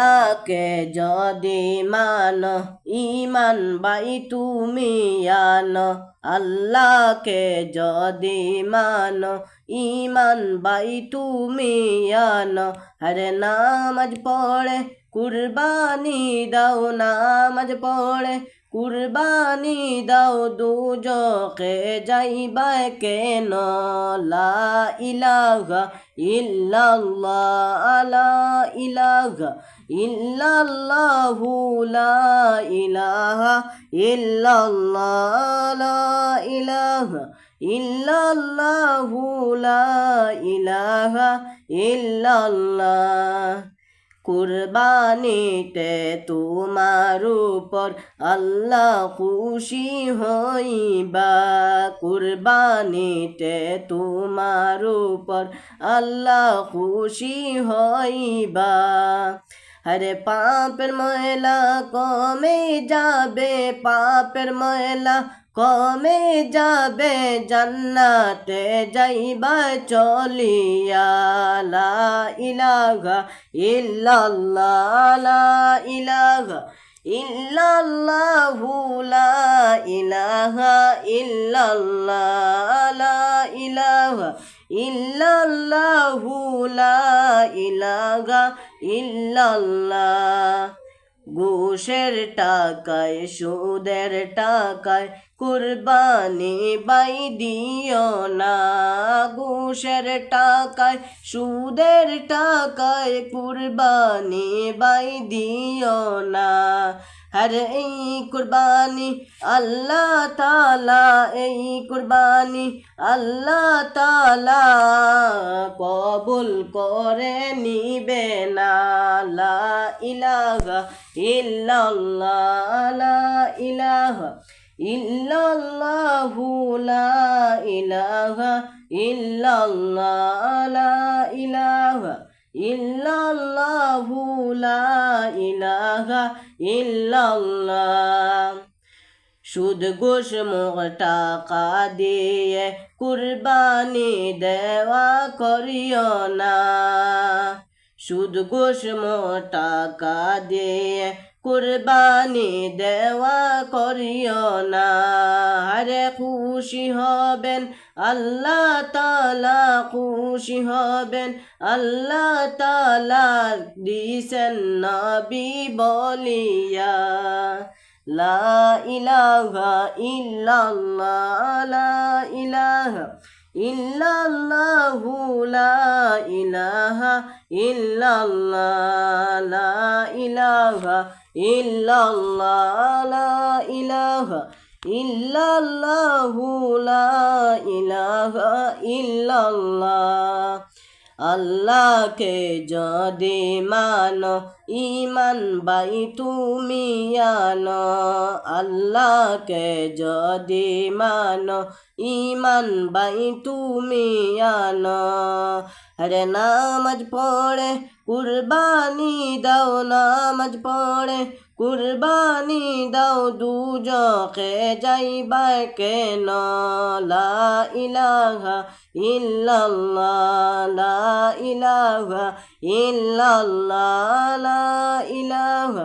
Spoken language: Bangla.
তাকে যদি মান ইমান বাই তুমি আন, আল্লাহকে যদি মান ইমান বাই তুমি আন, হরে নামাজ পড়ে কুরবানি দাও, নামাজ পড়ে কুরবানি দাও দুজকে, যাইবা কেন? লা ইলাহা ইল্লাল্লাহ, লা ইলাহা ইল্লাল্লাহু, লা ইলাহা ইল্লাল্লাহ, লা ইলাহা ইল্লাল্লাহু ইলাহা ইল্লাল্লাহ। কুরবানিতে তোমার উপর আল্লাহ খুশি হইবা। কুরবানিতে তোমার উপর আল্লাহ খুশি হইবা। আরে পাপের ময়লা কমে যাবে, পাপের ময়লা কমে যাবে জান্নাতে যাইবা চলিয়া। লা ইলাহা ইল্লাল্লাহ, লা ইলাহা ইল্লাল্লাহু, লা ইলাহা ইল্লাল্লাহ ইলাহা ইল্লাল্লাহু, লা ইলাহা ইল্লাল্লাহ। ঘুষের টাকায়, সুদের টাকায় কুরবানি বাই দিও না। ঘুষের টাকায়, সুদের টাকায় কুরবানি বাই দিও না। হর এই কুরবানি আল্লাহ তালা এই কুরবানি আল্লাহ তালা কবুল করে নিবে না লা ইলাহা ইল্লাল্লাহ লা ইলাহা ইল্লাল্লাহু লা ইল্লাল্লাহু লা ইলাহা ইল্লাল্লাহ। সুদ, ঘুষ টাকা দিয়ে কুরবানি দেওয়া করিও না। সুদ, ঘুষ টাকা দিয়ে কুরবানি দেওয়া করিও না। হরে খুশি হবেন, আল্লাহ তালা খুশি হবেন। আল্লাহ তালা দিছেন নবী বলিয়া, লা ইলাহা ইল্লাল্লাহ, লা ইলাহা ইল্লাল্লাহু লা ইলাহা ইল্লাল্লাহ, লা ইলাহা ইল্লাল্লাহ, লা ইলাহা ইল্লাল্লাহু, লা ইলাহা ইল্লাল্লাহ। আল্লাহকে যদি মানো ইমান বাই তুমি আনো। আল্লাহকে যদি মানো ইমান বাই তুমি আনো। হরে নামাজ পড়ে কুরবানি দাও, নামাজ পড়ে কুরবানি দাও দুজকে যাইবা কেন? লা ইলাহা ইল্লাল্লাহ, লা ইলাহা ইল্লাল্লাহ, লা ইলাহা